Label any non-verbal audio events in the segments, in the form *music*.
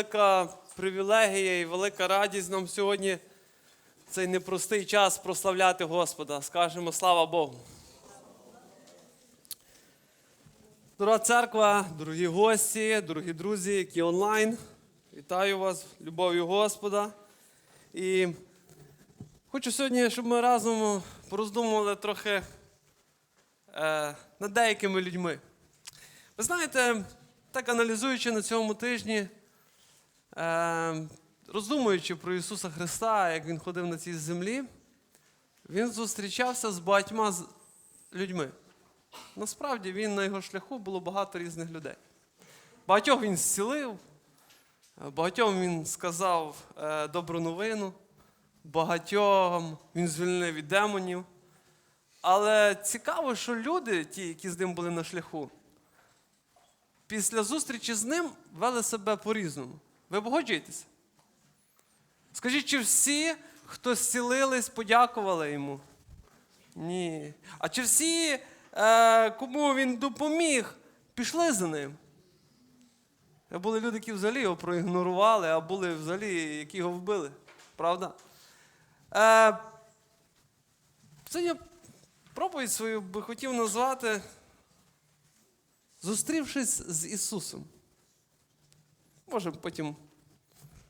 велика привілегія і велика радість нам сьогодні цей непростий час прославляти Господа. Скажемо слава Богу. Дорога церква, дорогі гості, дорогі друзі, які онлайн. Вітаю вас любов'ю Господа. І хочу сьогодні, щоб ми разом пороздумували трохи е, над деякими людьми. Ви знаєте, так аналізуючи на цьому тижні, роздумуючи про Ісуса Христа, як Він ходив на цій землі, Він зустрічався з багатьма людьми. Насправді він на його шляху було багато різних людей. Багатьох він зцілив, багатьом він сказав е, добру новину, багатьом він звільнив від демонів. Але цікаво, що люди, ті, які з ним були на шляху, після зустрічі з ним вели себе по-різному. Ви погоджуєтеся? Скажіть, чи всі, хто зцілились, подякували йому? Ні. А чи всі, е, кому він допоміг, пішли за ним? Були люди, які взагалі його проігнорували, а були взагалі, які його вбили. Правда? Це я проповідь свою би хотів назвати Зустрівшись з Ісусом. Може, потім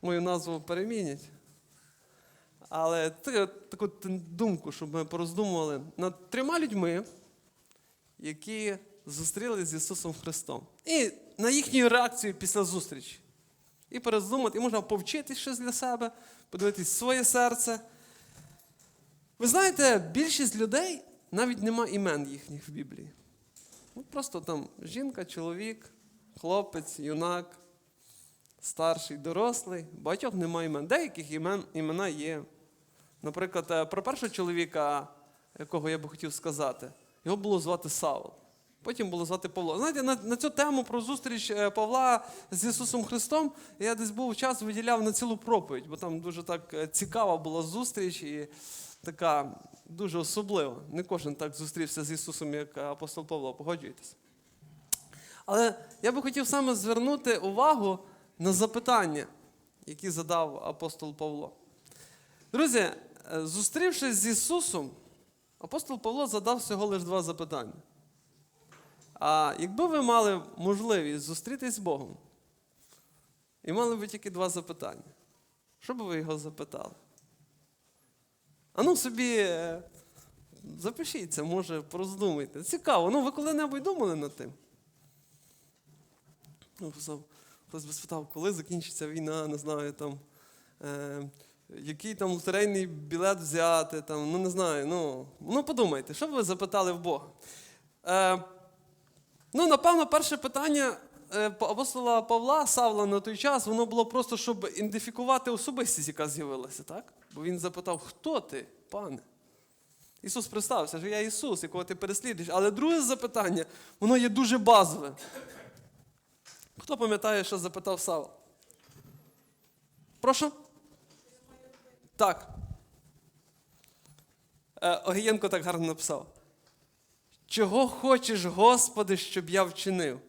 мою назву перемінять. Але таку думку, щоб ми пороздумували над трьома людьми, які зустрілися з Ісусом Христом. І на їхню реакцію після зустрічі. І перездумати, і можна повчитись щось для себе, подивитись своє серце. Ви знаєте, більшість людей навіть нема імен їхніх в Біблії. Ну, просто там жінка, чоловік, хлопець, юнак, старший, дорослий. Багатьох немає імен. Деяких імен, імена є. Наприклад, е, про першого чоловіка, якого я би хотів сказати, його було звати Савл. Потім було звати Павло. Знаєте, на, на цю тему про зустріч е, Павла з Ісусом Христом я десь був час виділяв на цілу проповідь, бо там дуже так е, цікава була зустріч і така дуже особлива. Не кожен так зустрівся з Ісусом, як апостол Павло, погоджуєтесь. Але я би хотів саме звернути увагу на запитання, які задав апостол Павло. Друзі, е, зустрівшись з Ісусом, апостол Павло задав всього лише два запитання. А якби ви мали можливість зустрітись з Богом, і мали б тільки два запитання, що б ви його запитали? А ну собі е, запишіться, може, пороздумайте. Цікаво, ну ви коли-небудь думали над тим? Ну, хтось би спитав, коли закінчиться війна, не знаю, там, е, який там лотерейний білет взяти, там, ну не знаю. Ну, ну подумайте, що б ви запитали в Бога? Е, ну, напевно, перше питання е, апостола Павла Савла на той час, воно було просто, щоб ідентифікувати особистість, яка з'явилася, так? Бо він запитав, хто ти, пане? Ісус представився, що я Ісус, якого ти переслідуєш. Але друге запитання, воно є дуже базове. Хто пам'ятає, що запитав Савл? Прошу? Так. Е, Огієнко так гарно написав. Чого хочеш, Господи, щоб я вчинив?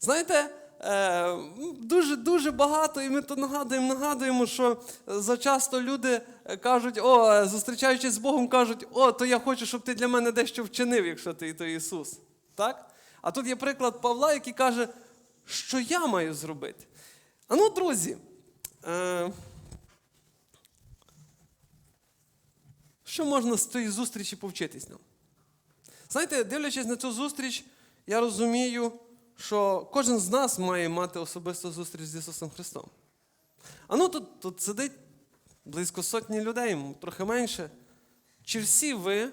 Знаєте, е, дуже дуже багато, і ми то нагадуємо, нагадуємо, що зачасто люди кажуть, о, зустрічаючись з Богом, кажуть, о, то я хочу, щоб ти для мене дещо вчинив, якщо ти то Ісус. Так? А тут є приклад Павла, який каже, що я маю зробити. А ну, друзі, е, що можна з тієї зустрічі повчитись нам? Знаєте, дивлячись на цю зустріч, я розумію, що кожен з нас має мати особисту зустріч з Ісусом Христом. А ну тут, тут сидить близько сотні людей, трохи менше. Чи всі ви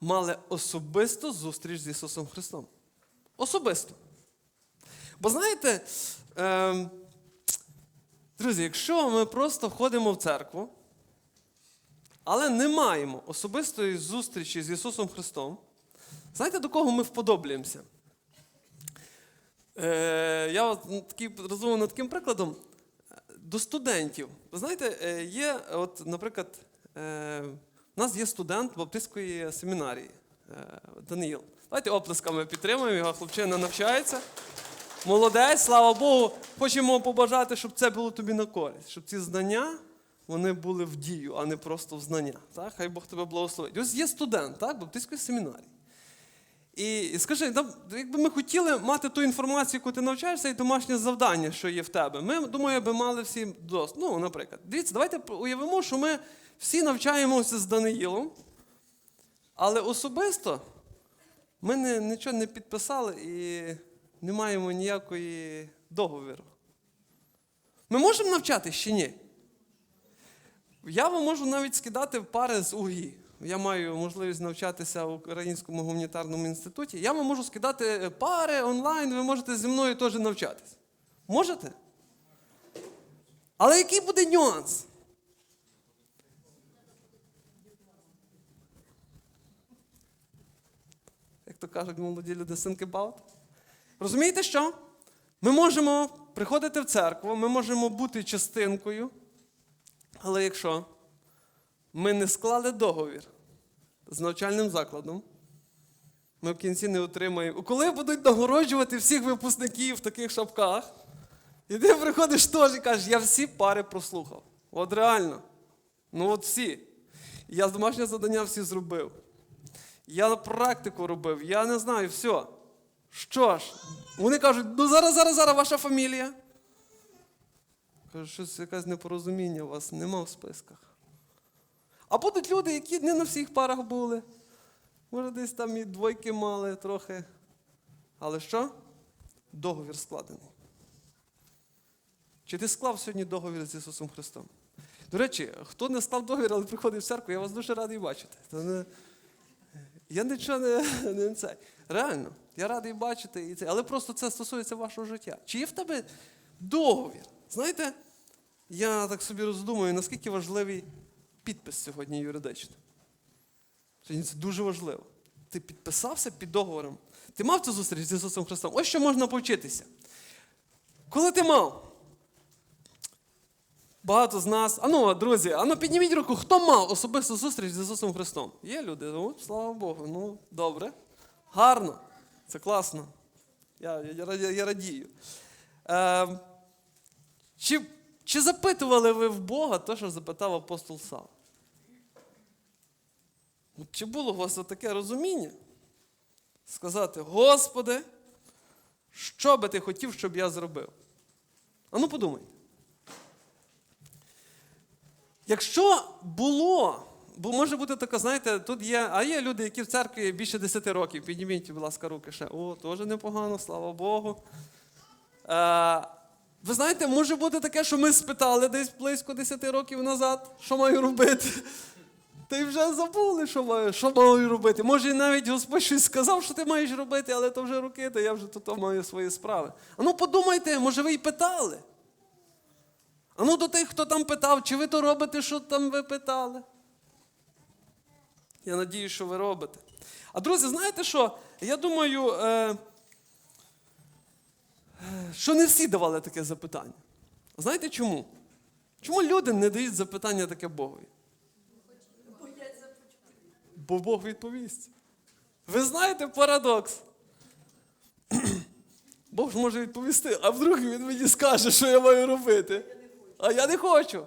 мали особисту зустріч з Ісусом Христом? Особисто. Бо знаєте, е, друзі, якщо ми просто ходимо в церкву, але не маємо особистої зустрічі з Ісусом Христом, знаєте, до кого ми вподоблюємося? Е, я от такий роздумав над таким прикладом. До студентів. Ви знаєте, е, є, от, наприклад, е, у нас є студент Баптистської семінарії е, Даниїл. Давайте оплесками підтримуємо, його хлопчина навчається. Молодець, слава Богу. Хочемо побажати, щоб це було тобі на користь, щоб ці знання вони були в дію, а не просто в знання. Так? Хай Бог тебе благословить. Ось є студент, так, баптистської семінарії. І, і скажи, якби ми хотіли мати ту інформацію, яку ти навчаєшся, і домашнє завдання, що є в тебе, ми, думаю, би мали всі досвід. Ну, наприклад, дивіться, давайте уявимо, що ми всі навчаємося з Даниїлом, але особисто ми не, нічого не підписали і не маємо ніякої договіру. Ми можемо навчати чи ні? Я вам можу навіть скидати пари з УГІ. Я маю можливість навчатися в Українському гуманітарному інституті. Я вам можу скидати пари онлайн, ви можете зі мною теж навчатися. Можете? Але який буде нюанс? То кажуть молоді люди, think about. Розумієте що? Ми можемо приходити в церкву, ми можемо бути частинкою, але якщо ми не склали договір з навчальним закладом, ми в кінці не отримаємо. Коли будуть нагороджувати всіх випускників в таких шапках, і ти приходиш теж і кажеш, я всі пари прослухав. От реально. Ну от всі. Я домашнє завдання всі зробив. Я практику робив, я не знаю, все. Що ж? Вони кажуть, ну зараз, зараз, зараз ваша фамілія. Кажу, щось якесь непорозуміння у вас нема в списках. А будуть люди, які не на всіх парах були. Може, десь там і двойки мали трохи. Але що? Договір складений. Чи ти склав сьогодні договір з Ісусом Христом? До речі, хто не склав договір, але приходить в церкву, я вас дуже радий бачити. Я нічого не, *laughs* не це. Реально, я радий бачити і це. Але просто це стосується вашого життя. Чи є в тебе договір? Знаєте, я так собі роздумую, наскільки важливий підпис сьогодні юридичний. Сьогодні це дуже важливо. Ти підписався під договором. Ти мав цю зустріч з Ісусом Христом. Ось що можна повчитися. Коли ти мав? Багато з нас. Ану, друзі, ану підніміть руку, хто мав особисту зустріч з Ісусом Христом? Є люди, ну, слава Богу, ну, добре. Гарно. Це класно. Я, я, я, я радію. Е, чи, чи запитували ви в Бога те, що запитав апостол Сав? Чи було у вас таке розуміння? Сказати, Господи, що би ти хотів, щоб я зробив? Ану подумайте. Якщо було, бо може бути таке, знаєте, тут є, а є люди, які в церкві більше 10 років. Підніміть, будь ласка, руки ще. О, теж непогано, слава Богу. Е, ви знаєте, може бути таке, що ми спитали десь близько 10 років назад, що маю робити. Та й вже забули, що маю, що маю робити. Може, навіть Господь щось сказав, що ти маєш робити, але то вже роки, то я вже тут маю свої справи. А ну подумайте, може ви й питали. А ну до тих, хто там питав, чи ви то робите, що там ви питали? Я надію, що ви робите. А друзі, знаєте що? Я думаю, е, що не всі давали таке запитання. Знаєте чому? Чому люди не дають запитання таке Богові? Бо Бог відповість. Ви знаєте парадокс? *clears throat* Бог ж може відповісти, а вдруг він мені скаже, що я маю робити. А я не хочу.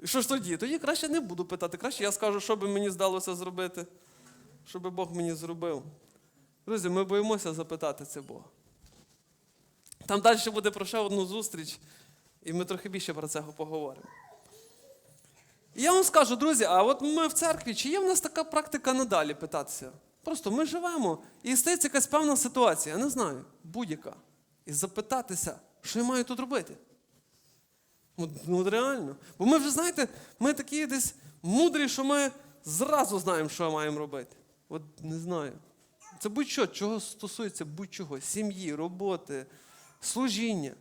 І що ж тоді? Тоді краще не буду питати. Краще я скажу, що би мені здалося зробити, що би Бог мені зробив. Друзі, ми боїмося запитати це Бога. Там далі буде про ще одну зустріч, і ми трохи більше про це поговоримо. І я вам скажу, друзі, а от ми в церкві, чи є в нас така практика надалі питатися? Просто ми живемо і стається якась певна ситуація, я не знаю, будь-яка. І запитатися, що я маю тут робити. Ну, реально. Бо ми вже, знаєте, ми такі десь мудрі, що ми зразу знаємо, що маємо робити. От не знаю. Це будь-що, чого стосується будь-чого, сім'ї, роботи, служіння.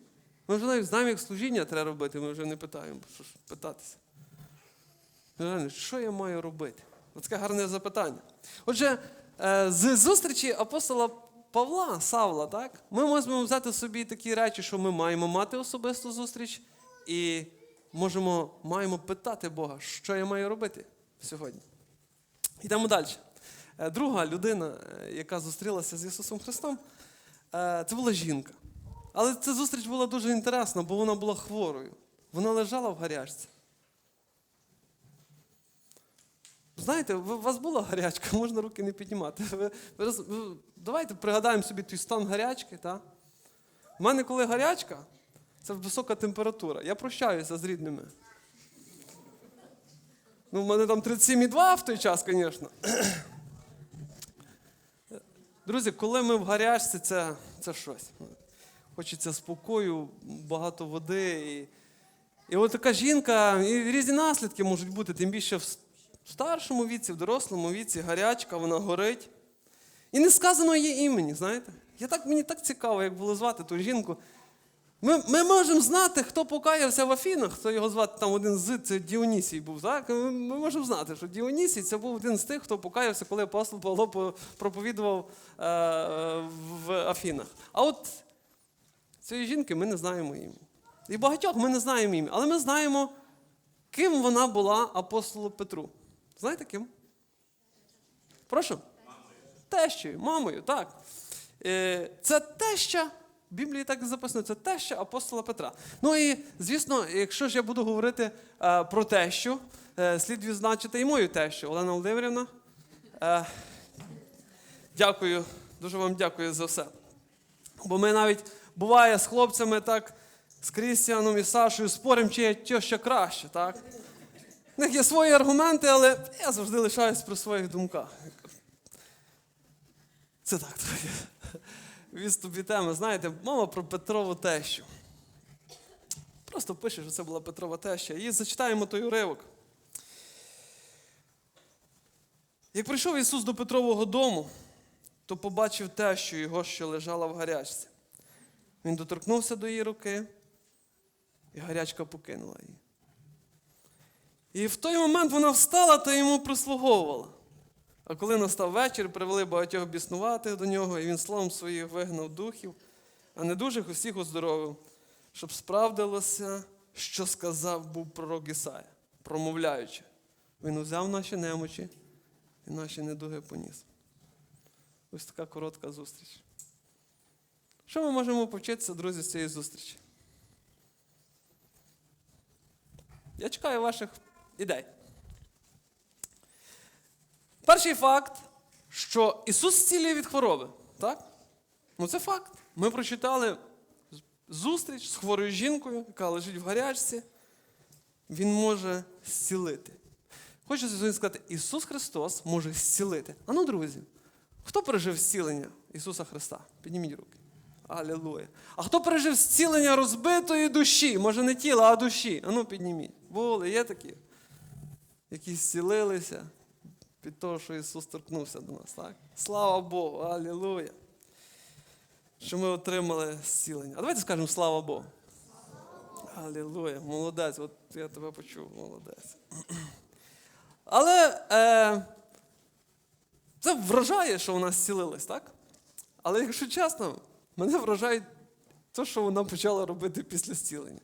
Ми вже навіть знаємо, як служіння треба робити, ми вже не питаємо, що ж питатися. Реально, що я маю робити? Таке гарне запитання. Отже, е, з зустрічі апостола Павла, Савла, так, ми можемо взяти собі такі речі, що ми маємо мати особисту зустріч, і можемо, маємо питати Бога, що я маю робити сьогодні. Йдемо далі. Е, Друга людина, е, яка зустрілася з Ісусом Христом, е, це була жінка. Але ця зустріч була дуже інтересна, бо вона була хворою. Вона лежала в гарячці. Знаєте, у вас була гарячка, *laughs* можна руки не піднімати. Ви, ви, давайте пригадаємо собі той стан гарячки. Та? У мене, коли гарячка, це висока температура. Я прощаюся з рідними. Ну, в мене там 37,2 в той час, звісно. *clears throat* Друзі, коли ми в гарячці, це, це щось. Хочеться спокою, багато води. І, і от така жінка, і різні наслідки можуть бути, тим більше в старшому віці, в дорослому віці, гарячка, вона горить. І не сказано її імені, знаєте? Я так, мені так цікаво, як було звати ту жінку. Ми, ми можемо знати, хто покаявся в Афінах, хто його звати там один з це Діонісій був. Так? Ми, ми можемо знати, що Діонісій це був один з тих, хто покаявся, коли апостол Павло проповідував е, в Афінах. А от цієї жінки ми не знаємо ім'я. І багатьох ми не знаємо ім'я, але ми знаємо, ким вона була апостолу Петру. Знаєте ким? Прошу? Тещою, мамою, так. Е, Це теща, Біблії так і записано, це теща апостола Петра. Ну і, звісно, якщо ж я буду говорити е, про тещу, е, слід відзначити і мою тещу, Олена Володимирівна. Е, Дякую, дуже вам дякую за все. Бо ми навіть буває з хлопцями так, з Крістіаном і Сашою споримо, чи є теща краще, так? У них є свої аргументи, але я завжди лишаюсь при своїх думках. Це так. Відступі теми. Знаєте, мова про Петрову тещу. Просто пише, що це була Петрова теща. І зачитаємо той уривок. Як прийшов Ісус до Петрового дому, то побачив тещу його, що лежала в гарячці. Він доторкнувся до її руки, і гарячка покинула її. І в той момент вона встала та йому прислуговувала. А коли настав вечір, привели багатьох біснуватих до нього, і він словом своїх вигнав духів, а недужих усіх оздоровив, щоб справдилося, що сказав був пророк Ісая, промовляючи. Він узяв наші немочі і наші недуги поніс. Ось така коротка зустріч. Що ми можемо повчитися, друзі, з цієї зустрічі? Я чекаю ваших ідей. Перший факт, що Ісус зцілює від хвороби. Так? Ну це факт. Ми прочитали зустріч з хворою жінкою, яка лежить в гарячці. Він може зцілити. Хочу сьогодні сказати, Ісус Христос може зцілити. А ну, друзі, хто пережив зцілення Ісуса Христа? Підніміть руки. Алілуя. А хто пережив зцілення розбитої душі? Може не тіла, а душі. А ну підніміть. Були, є такі, які зцілилися від того, що Ісус торкнувся до нас. Так? Слава Богу, алілуя. Що ми отримали зцілення. А давайте скажемо слава Богу. Алілуя, молодець, от я тебе почув, молодець. Але е, це вражає, що вона зцілилась, так? Але якщо чесно, мене вражає те, що вона почала робити після зцілення.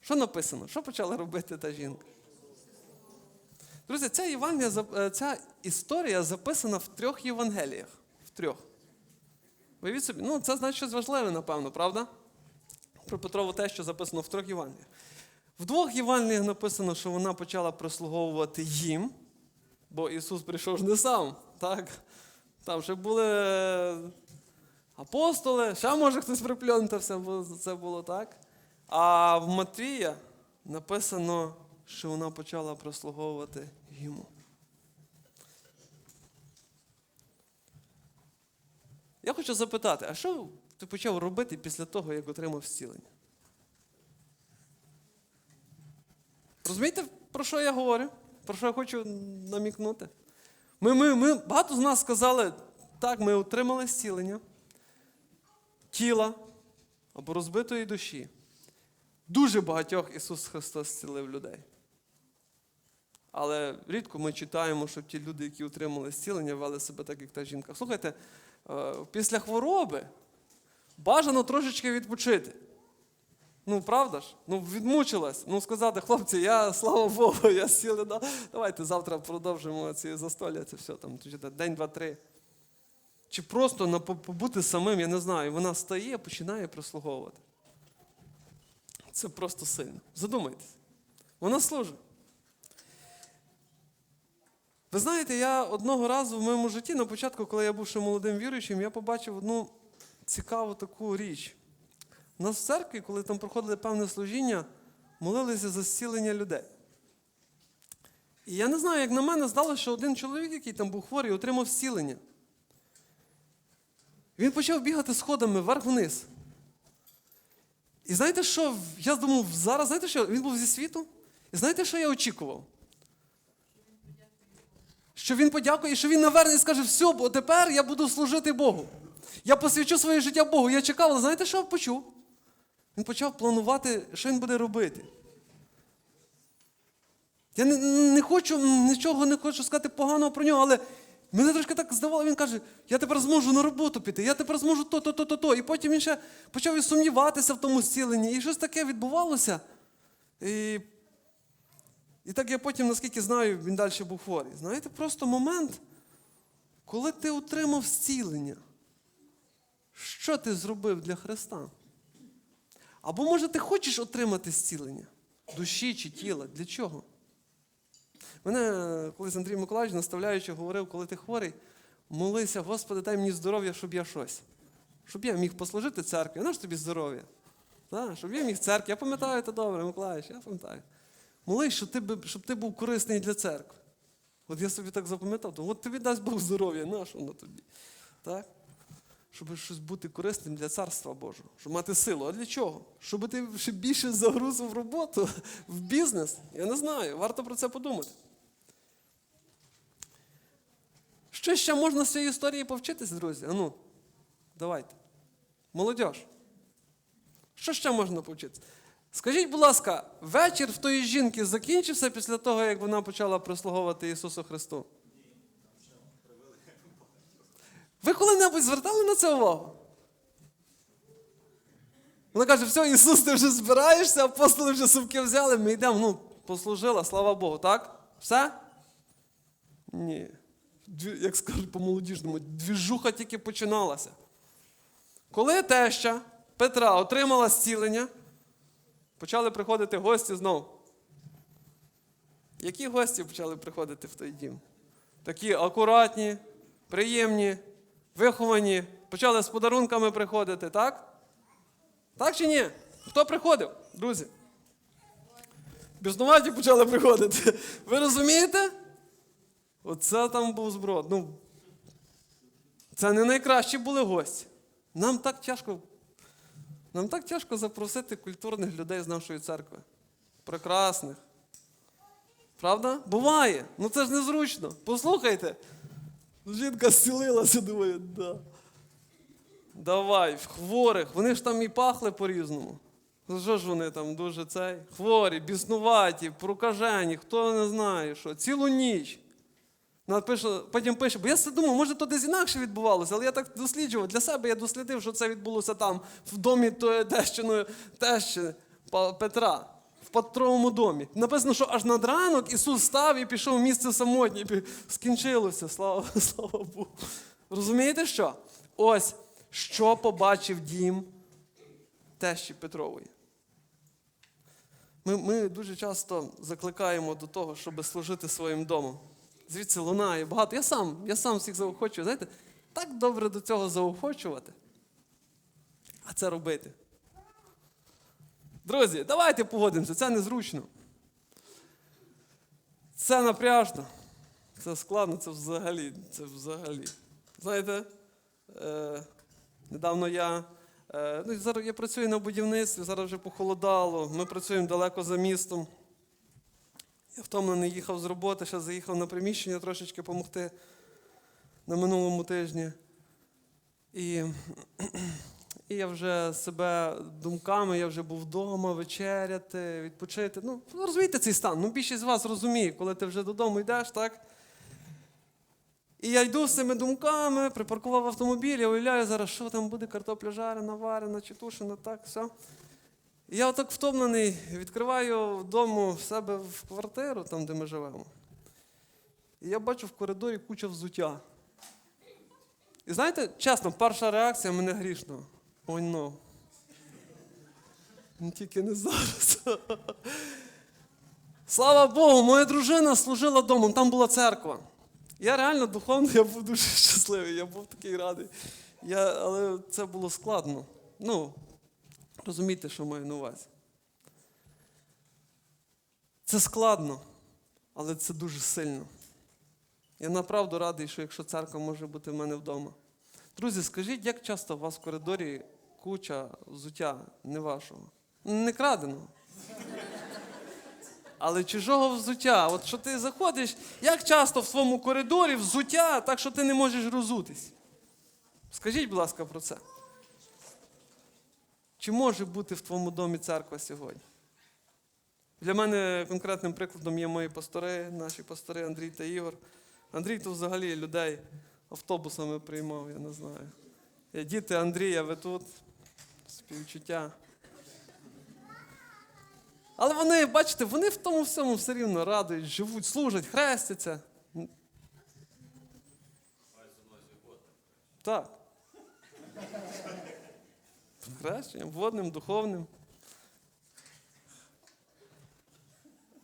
Що написано? Що почала робити та жінка? Друзі, ця Євангелія, е, ця історія записана в трьох Євангеліях. В трьох. Виявіть собі, ну це значить щось важливе, напевно, правда? Про Петрову те, що записано в трьох Євангеліях. В двох Євангеліях написано, що вона почала прислуговувати їм, бо Ісус прийшов ж не сам. так? Там ще були е, апостоли, ще може хтось припльонтався, бо це було так. А в Матвія написано, що вона почала прислуговувати йому. Я хочу запитати, а що ти почав робити після того, як отримав зцілення? Розумієте, про що я говорю? Про що я хочу намікнути? Ми, ми, ми, багато з нас сказали, так, ми отримали зцілення тіла або розбитої душі. Дуже багатьох Ісус Христос зцілив людей. Але рідко ми читаємо, що ті люди, які отримали зцілення, вели себе так, як та жінка. Слухайте, е, після хвороби бажано трошечки відпочити. Ну, правда ж? Ну, відмучилась. Ну, сказати, хлопці, я, слава Богу, я зцілена. Давайте завтра продовжимо ці застолля, це все там, день, два, три. чи просто побути самим, я не знаю, вона стає, починає прислуговувати. Це просто сильно. Задумайтесь. Вона служить. Ви знаєте, я одного разу в моєму житті, на початку, коли я був ще молодим віруючим, я побачив одну цікаву таку річ. У нас в церкві, коли там проходили певне служіння, молилися за зцілення людей. І я не знаю, як на мене здалося, що один чоловік, який там був хворий, отримав зцілення. Він почав бігати сходами вверх-вниз. І знаєте що? Я думав, зараз, знаєте що? Він був зі світу. І знаєте, що я очікував? Що він подякує, що він наверне і скаже, все, бо тепер я буду служити Богу. Я посвячу своє життя Богу. Я чекав, але знаєте, що я почув? Він почав планувати, що він буде робити. Я не, не хочу, нічого не хочу сказати поганого про нього, але мене трошки так здавало, він каже, я тепер зможу на роботу піти, я тепер зможу то, то, то, то, то. І потім він ще почав і сумніватися в тому зціленні. І щось таке відбувалося. І, і так я потім, наскільки знаю, він далі був хворий. Знаєте, просто момент, коли ти отримав зцілення. Що ти зробив для Христа? Або може ти хочеш отримати зцілення душі чи тіла? Для чого? Мене колись Андрій Миколаївич, наставляючи, говорив, коли ти хворий, молися, Господи, дай мені здоров'я, щоб я щось. Щоб я міг послужити церкві, а ж тобі здоров'я. Щоб я міг церкві. Я пам'ятаю це добре, Миколаївич, я пам'ятаю. Молись, щоб ти, щоб ти був корисний для церкви. От я собі так запам'ятав, то от тобі дасть Бог здоров'я, на що воно тобі? Так? Щоб щось бути корисним для царства Божого, щоб мати силу. А для чого? Щоб ти ще більше загрузив в роботу, *laughs* в бізнес. Я не знаю, варто про це подумати. Що ще можна з цієї історії повчитись, друзі? Ану, давайте. Молодь. Що ще можна повчитися? Скажіть, будь ласка, вечір в тої жінки закінчився після того, як вона почала прислуговувати Ісусу Христу? Ви коли-небудь звертали на це увагу? Вона каже, все, Ісус, ти вже збираєшся, апостоли вже сумки взяли, ми йдемо, ну, послужила, слава Богу, так? Все? Ні. Як скажуть по-молодіжному, двіжуха тільки починалася. Коли теща Петра отримала зцілення, почали приходити гості знову. Які гості почали приходити в той дім? Такі акуратні, приємні, виховані, почали з подарунками приходити, так? Так чи ні? Хто приходив, друзі? Бізнуваті почали приходити. Ви розумієте? Оце там був зброд. Ну, це не найкращі були гості. Нам так тяжко, нам так тяжко запросити культурних людей з нашої церкви. Прекрасних. Правда? Буває. Ну це ж незручно. Послухайте. Жінка зцілилася, думає, да. Давай, хворих. Вони ж там і пахли по-різному. Ну, Що ж вони там дуже цей? Хворі, біснуваті, прокажені, хто не знає що. Цілу ніч. Напише, потім пише, бо я думав, може то десь інакше відбувалося, але я так досліджував. Для себе я дослідив, що це відбулося там, в домі тещиної тещі Петра, в Петровому домі. Написано, що аж над ранок Ісус став і пішов в місце самотнє. Скінчилося, слава, *laughs* слава Богу. Розумієте що? Ось що побачив дім тещі Петрової. Ми, ми дуже часто закликаємо до того, щоб служити своїм домом. Звідси лунає багато. Я сам, я сам всіх заохочую. Знаєте, так добре до цього заохочувати, а це робити. Друзі, давайте погодимося, це незручно. Це напряжно. Це складно, це взагалі. Це взагалі. Знаєте, е, недавно я. Е, ну, зараз я працюю на будівництві, зараз вже похолодало. Ми працюємо далеко за містом. Я втомлений їхав з роботи, ще заїхав на приміщення трошечки допомогти на минулому тижні. І, і я вже себе думками, я вже був вдома вечеряти, відпочити. Ну, розумієте цей стан. Ну, більшість з вас розуміє, коли ти вже додому йдеш, так? І я йду з цими думками, припаркував автомобіль, я уявляю зараз, що там буде картопля жарена, варена чи тушена, так, все. Я отак втомлений, відкриваю вдома в себе в квартиру, там, де ми живемо. І я бачу в коридорі куча взуття. І знаєте, чесно, перша реакція мене грішного. Ой, ну. Ну, Тільки не зараз. Слава Богу, моя дружина служила домом, там була церква. Я реально духовно я був дуже щасливий, я був такий радий. Я, але це було складно. Ну, розумієте, що маю на увазі. Це складно, але це дуже сильно. Я направду радий, що якщо церква може бути в мене вдома. Друзі, скажіть, як часто у вас в коридорі куча взуття не вашого? Не краденого. Але чужого взуття. От що ти заходиш, як часто в своєму коридорі взуття, так що ти не можеш розутись? Скажіть, будь ласка, про це. Чи може бути в твоєму домі церква сьогодні? Для мене конкретним прикладом є мої пастори, наші пастори Андрій та Ігор. Андрій то взагалі людей автобусами приймав, я не знаю. Діти Андрія, ви тут, співчуття. Але вони, бачите, вони в тому всьому все рівно радують, живуть, служать, хрестяться. Так. Хрещенням, водним, духовним.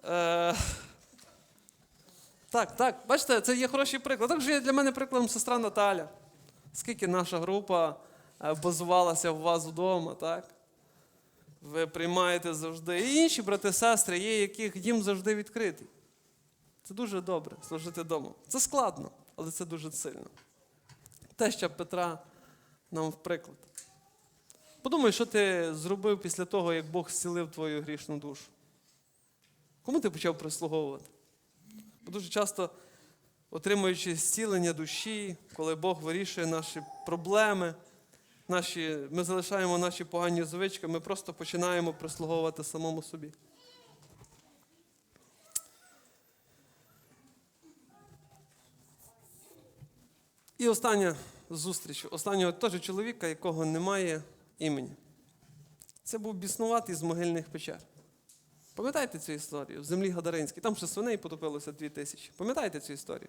Е, так, так, бачите, це є хороший приклад. Також є для мене прикладом сестра Наталя. Скільки наша група е, базувалася у вас вдома, так? Ви приймаєте завжди. І інші брати, сестри, є, яких дім завжди відкритий. Це дуже добре служити вдома. Це складно, але це дуже сильно. Теща Петра нам в приклад. Подумай, що ти зробив після того, як Бог зцілив твою грішну душу. Кому ти почав прислуговувати? Бо дуже часто, отримуючи зцілення душі, коли Бог вирішує наші проблеми, наші, ми залишаємо наші погані звички, ми просто починаємо прислуговувати самому собі. І остання зустріч, останнього теж чоловіка, якого немає імені. Це був біснуватий з могильних печер. Пам'ятаєте цю історію? В землі Гадаринській. Там ще свиней потопилося дві тисячі. Пам'ятаєте цю історію?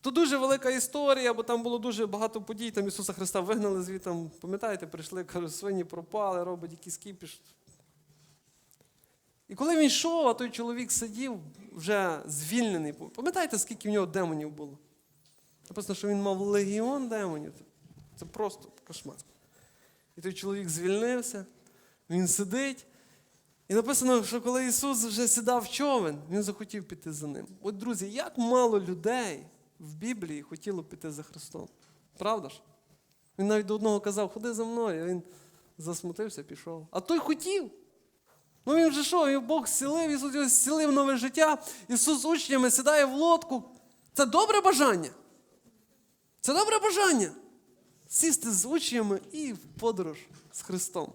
То дуже велика історія, бо там було дуже багато подій. Там Ісуса Христа вигнали звітом. Пам'ятаєте, прийшли, кажуть, свині пропали, робить якийсь кіпіш. І коли він йшов, а той чоловік сидів вже звільнений. Пам'ятаєте, скільки в нього демонів було? Написано, що він мав легіон демонів. Це просто кошмар. І той чоловік звільнився, він сидить. І написано, що коли Ісус вже сідав в човен, Він захотів піти за ним. От, друзі, як мало людей в Біблії хотіло піти за Христом. Правда ж? Він навіть до одного казав, ходи за мною, а він засмутився, пішов. А той хотів. Ну він вже що, він Бог зцілив, Ісус його зцілив нове життя. Ісус з учнями сідає в лодку. Це добре бажання. Це добре бажання. Сісти з учнями і в подорож з Христом.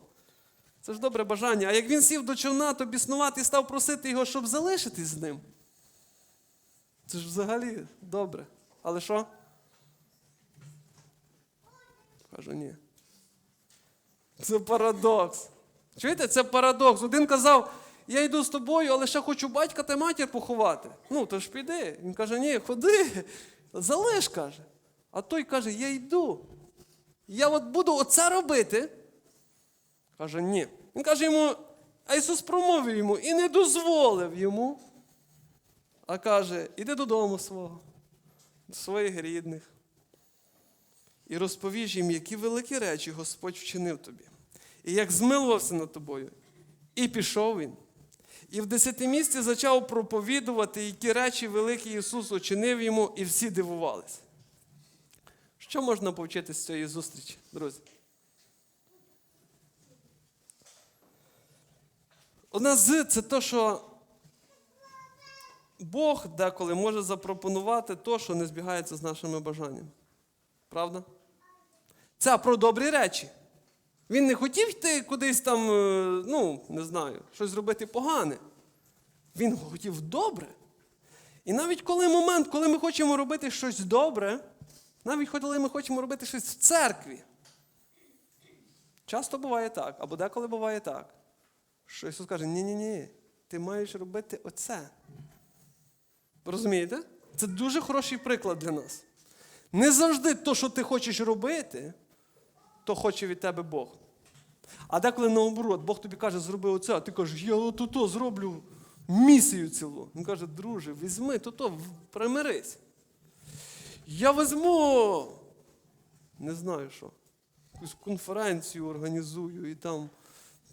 Це ж добре бажання. А як він сів до човна, то біснувати і став просити його, щоб залишитись з ним. Це ж взагалі добре. Але що? Кажу, ні. Це парадокс. Чуєте, це парадокс. Один казав, я йду з тобою, але ще хочу батька та матір поховати. Ну, то ж піди. Він каже, ні, ходи, залиш, каже. А той каже, я йду. Я от буду оце робити. Каже, ні. Він каже йому, а Ісус промовив йому і не дозволив йому. А каже, іди додому свого, до своїх рідних. І розповіж їм, які великі речі Господь вчинив тобі. І як змилувався над тобою. І пішов він. І в десятимісті почав проповідувати, які речі великі Ісус учинив йому, і всі дивувалися. Що можна повчити з цієї зустрічі, друзі? Одна з це те, що Бог деколи може запропонувати те, що не збігається з нашими бажаннями. Правда? Це про добрі речі. Він не хотів йти кудись там, е, ну, не знаю, щось зробити погане. Він хотів добре. І навіть коли момент, коли ми хочемо робити щось добре, навіть коли ми хочемо робити щось в церкві, часто буває так, або деколи буває так, що Ісус каже, ні-ні-ні, ти маєш робити оце. Розумієте? Це дуже хороший приклад для нас. Не завжди то, що ти хочеш робити, то хоче від тебе Бог. А деколи наоборот, Бог тобі каже, зроби оце, а ти кажеш, я ото зроблю місію цілу. Він каже, друже, візьми то-то, примирись. Я візьму, не знаю що, якусь конференцію організую і там.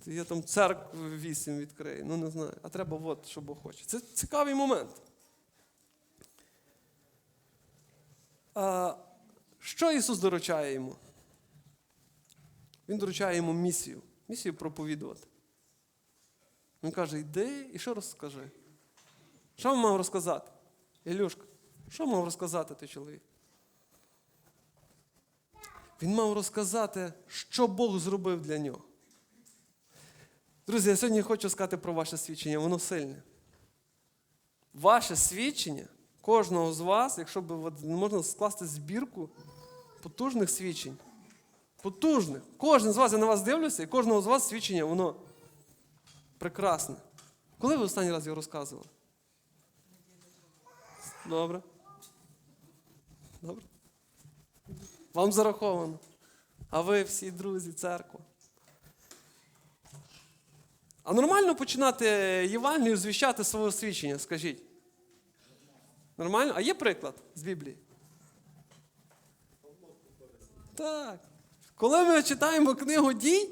Я там церкву вісім відкрию, ну не знаю. А треба от, що Бог хоче. Це цікавий момент. А, що Ісус доручає йому? Він доручає йому місію. Місію проповідувати. Він каже, йди і що розкажи? Що він мав розказати? Ілюшка, що мав розказати той чоловік? Він мав розказати, що Бог зробив для нього. Друзі, я сьогодні хочу сказати про ваше свідчення, воно сильне. Ваше свідчення кожного з вас, якщо б можна скласти збірку потужних свідчень. Потужних. Кожен з вас, я на вас дивлюся, і кожного з вас свідчення, воно прекрасне. Коли ви останній раз його розказували? Добре. Добре. Вам зараховано. А ви всі друзі, церква. А нормально починати Євангелію звіщати свого свідчення, скажіть? Нормально? А є приклад з Біблії? Так. Коли ми читаємо книгу дій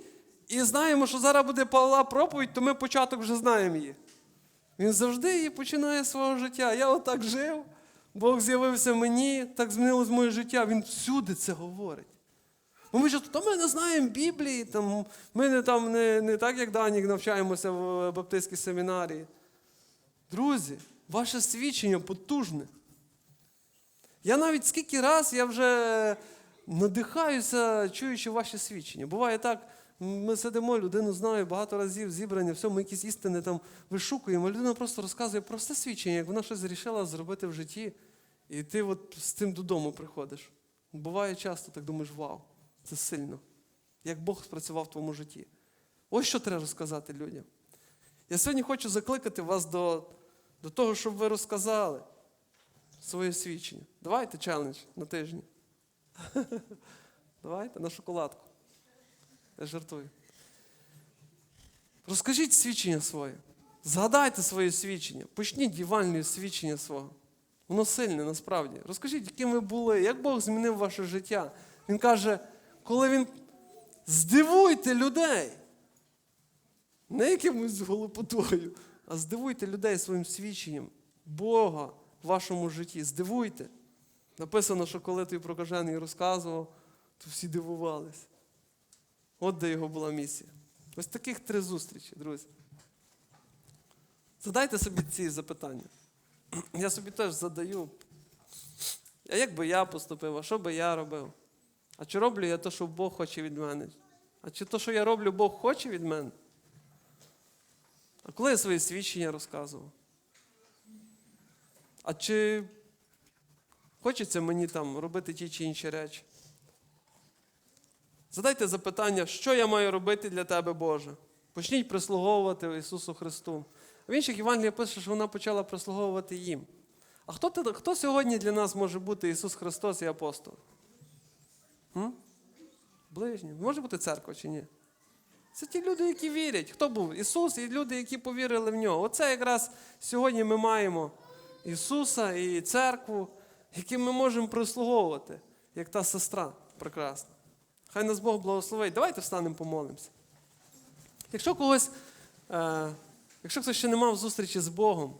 і знаємо, що зараз буде Павла проповідь, то ми початок вже знаємо її. Він завжди її починає свого життя. Я отак жив, Бог з'явився мені, так змінилось моє життя. Він всюди це говорить. Бо ми ж то ми не знаємо Біблії, там, ми не, там, не, не так, як Данік, навчаємося в баптистській семінарії. Друзі, ваше свідчення потужне. Я навіть скільки раз я вже надихаюся, чуючи ваші свідчення. Буває так, ми сидимо, людину знаю, багато разів зібрані, все, ми якісь істини там вишукуємо, людина просто розказує просте свідчення, як вона щось вирішила зробити в житті, і ти от з цим додому приходиш. Буває часто, так думаєш, вау, це сильно. Як Бог спрацював в твоєму житті. Ось що треба розказати людям. Я сьогодні хочу закликати вас до, до того, щоб ви розказали своє свідчення. Давайте челендж на тижні. *laughs* Давайте на шоколадку. Я жартую. Розкажіть свідчення своє. Згадайте своє свідчення. Почніть Євангелію свідчення свого. Воно сильне насправді. Розкажіть, яким ви були, як Бог змінив ваше життя. Він каже, коли він здивуйте людей. Не якимось голопотою, а здивуйте людей своїм свідченням Бога в вашому житті. Здивуйте. Написано, що коли той прокажений розказував, то всі дивувались. От де його була місія. Ось таких три зустрічі, друзі. Задайте собі ці запитання. *clears throat* Я собі теж задаю. А як би я поступив, а що би я робив? А чи роблю я те, що Бог хоче від мене? А чи то, що я роблю, Бог хоче від мене? А коли я свої свідчення розказував? А чи хочеться мені там робити ті чи інші речі? Задайте запитання, що я маю робити для тебе, Боже? Почніть прислуговувати Ісусу Христу. В інших Євангеліях пише, що вона почала прислуговувати їм. А хто, хто сьогодні для нас може бути Ісус Христос і апостол? М? Ближні. Може бути церква чи ні? Це ті люди, які вірять. Хто був? Ісус і люди, які повірили в нього. Оце якраз сьогодні ми маємо Ісуса і церкву, яким ми можемо прислуговувати, як та сестра прекрасна. Хай нас Бог благословить. Давайте встанемо, помолимося. Якщо когось, е, якщо хтось ще не мав зустрічі з Богом,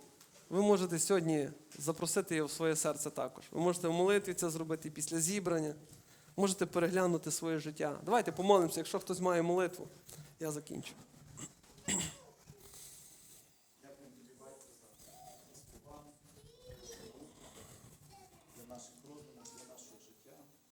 ви можете сьогодні запросити його в своє серце також. Ви можете в молитві це зробити після зібрання. Можете переглянути своє життя. Давайте помолимося, якщо хтось має молитву, я закінчу.